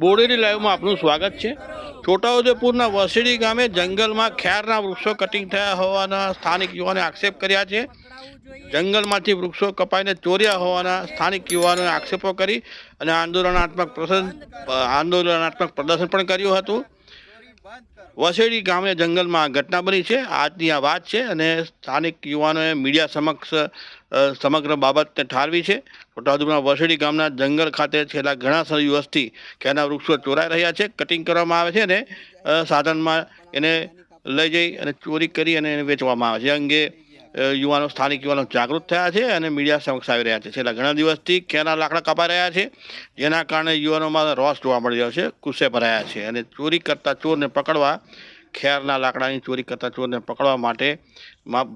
બોડેલી લાઈવમાં આપનું સ્વાગત છે. છોટાઉદેપુરના વસેડી ગામે જંગલમાં ખેરના વૃક્ષો કટિંગ થયા હોવાના સ્થાનિક યુવાને આક્ષેપ કર્યા છે. જંગલમાંથી વૃક્ષો કપાઈને ચોર્યા હોવાના સ્થાનિક યુવાનોએ આક્ષેપો કરી અને આંદોલનાત્મક પ્રસંગ આંદોલનાત્મક પ્રદર્શન પણ કર્યું હતું. વસેડી ગામે જંગલમાં ઘટના બની છે. આજની આ વાત છે અને સ્થાનિક યુવાનોએ મીડિયા સમક્ષ સમગ્ર બાબતને ઠારવી છે. છોટાઉદેપુરના વસેડી ગામના જંગલ ખાતે છેલ્લા ઘણા દિવસથી કેના વૃક્ષો ચોરાઈ રહ્યા છે. કટિંગ કરવામાં આવે છે અને સાધનમાં એને લઈ જઈ અને ચોરી કરી અને એને વેચવામાં આવે છે. અંગે યુવાનો, સ્થાનિક યુવાનો જાગૃત થયા છે અને મીડિયા સમક્ષ આવી રહ્યા છે. છેલ્લા ઘણા દિવસથી કેના લાકડા કપાઈ રહ્યા છે, જેના કારણે યુવાનોમાં રોષ જોવા મળી રહ્યો છે, ગુસ્સે ભરાયા છે અને ચોરી કરતા ચોરને પકડવા ખેરના લાકડાની ચોરી કરતા ચોરને પકડવા માટે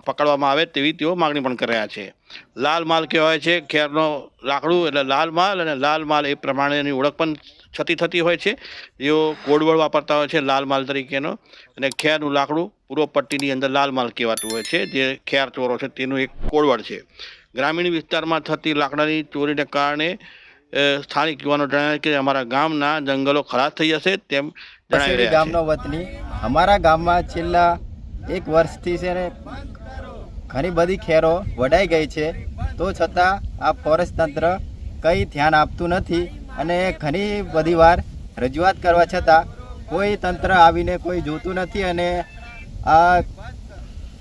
પકડવામાં આવે તેવી તેઓ માગણી પણ કરી રહ્યા છે. લાલ માલ કહેવાય છે ખેરનો લાકડું એટલે લાલ માલ અને લાલ માલ એ પ્રમાણેની ઓળખ પણ છતી થતી હોય છે. જેઓ કોડવડ વાપરતા હોય છે લાલ માલ તરીકેનો. અને ખેરનું લાકડું પૂર્વ પટ્ટીની અંદર લાલ માલ કહેવાતું હોય છે જે ખેર ચોરો છે તેનું એક કોડવડ છે. ગ્રામીણ વિસ્તારમાં થતી લાકડાની ચોરીને કારણે સ્થાનિક યુવાનો જણાવે કે અમારા ગામના જંગલો ખરાબ થઈ જશે તેમ જણાવી રહ્યા ગામનો વતની અમારા ગામમાં છેલ્લા એક વર્ષથી છે ને ઘણી બધી ખેરો વડાઈ ગઈ છે. તો છતાં આ ફોરેસ્ટ તંત્ર કંઈ ધ્યાન આપતું નથી અને ઘણી બધી વાર રજૂઆત કરવા છતાં કોઈ તંત્ર આવીને કોઈ જોતું નથી અને આ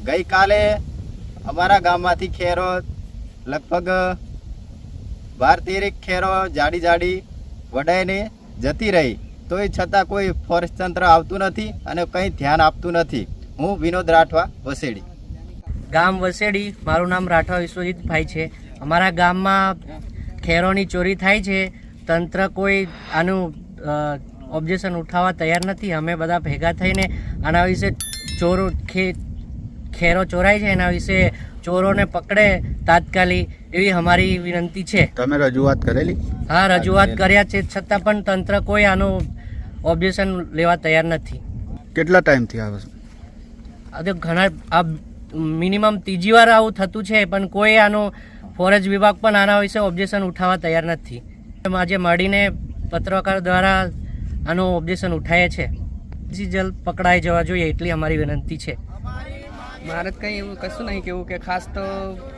ગઈકાલે અમારા ગામમાંથી ખેરો લગભગ બાર તેરેક ખેરો જાડી જાડી વડાઈને જતી રહી. તોય છતાં કોઈ ફોરેસ્ટ તંત્ર આવતું નથી અને કંઈ ધ્યાન આપતું નથી. હું વિનોદ રાઠવા વસેડી. ગામ વસેડી મારું નામ રાઠવા વિશ્વજીતભાઈ છે. અમારા ગામમાં ખેરોની ચોરી થાય છે. તંત્ર કોઈ આનું ઓબ્જેક્શન ઉઠાવવા તૈયાર નથી. અમે બધા ભેગા થઈને આના વિશે ચોરો ખે ખેરો ચોરાય છે. એના વિશે ચોરોને પકડે તાત્કાલિક એવી અમારી વિનંતી છે. તમે રજૂઆત કરેલી? હા રજૂઆત કર્યા છે. છતાં પણ તંત્ર કોઈ આનું ઓબ્જેક્શન લેવા તૈયાર નથી. કેટલા ટાઈમથી આવે છે? આ ઘણા આ મિનિમમ ત્રીજી વાર આવું થતું છે પણ કોઈ આનું ફોરેસ્ટ વિભાગ પણ આના વિશે ઓબ્જેક્શન ઉઠાવવા તૈયાર નથી. આજે મળીને પત્રકાર દ્વારા આનું ઓબ્જેક્શન ઉઠાવે છે. જલ્દ પકડાઈ જવા જોઈએ એટલી અમારી વિનંતી છે. મારે તો કંઈ એવું કશું નહીં કેવું કે ખાસ તો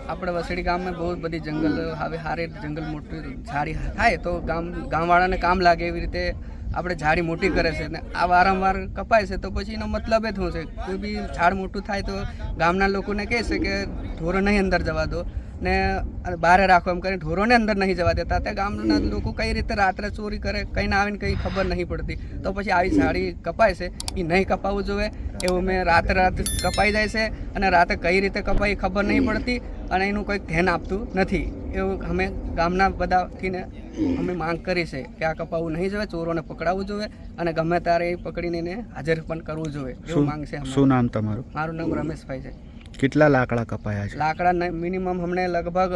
આપણે વસડી ગામમાં બહુ બધી જંગલ હવે હારે જંગલ મોટું ઝાડી થાય તો ગામ ગામવાળાને કામ લાગે એવી રીતે આપણે ઝાડી મોટી કરે છે ને આ વારંવાર કપાય છે તો પછી એનો મતલબ જ શું છે? કોઈ બી ઝાડ મોટું થાય તો ગામના લોકોને કહે છે કે ઢોરો નહીં અંદર જવા દો. ને બહાર રાખો એમ કરીને ઢોરોને અંદર નહીં જવા દેતા. તે ગામના લોકો કઈ રીતે રાત્રે ચોરી કરે કંઈ ના આવીને કંઈ ખબર નહીં પડતી. તો પછી આવી ઝાડી કપાય છે. એ નહીં કપાવવું જોઈએ એવું મેં રાતે રાત કપાઈ જાય છે. અને રાતે કઈ રીતે કપાઈ ખબર નહીં પડતી અને એનું કોઈ ધ્યાન આપતું નથી. એવું અમે ગામના બધાથીને અમે માંગ કરી છે કે આ કપાવવું નહીં જોઈએ ચોરોને પકડાવવું જોઈએ અને ગમે ત્યારે એ પકડીને એને હાજર પણ કરવું જોઈએ. એવું શું માંગ છે શું નામ તમારું? મારું નામ રમેશભાઈ છે. કેટલા લાકડા કપાયા છે? લાકડા મિનિમમ હમણે લગભગ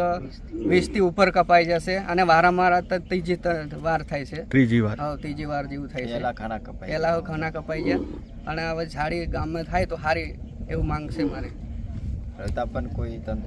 વીસથી ઉપર કપાઈ જશે અને વારંવાર તો ત્રીજી ત- વાર થાય છે. ત્રીજી વાર. હા ત્રીજી વાર જેવું થાય છે. ખાના કપાય પહેલા ખાના કપાઈ ગયા અને હવે ઝાડી ગામમાં થાય તો સારી એવું માંગ છે મારે. છતાં પણ કોઈ તંત્ર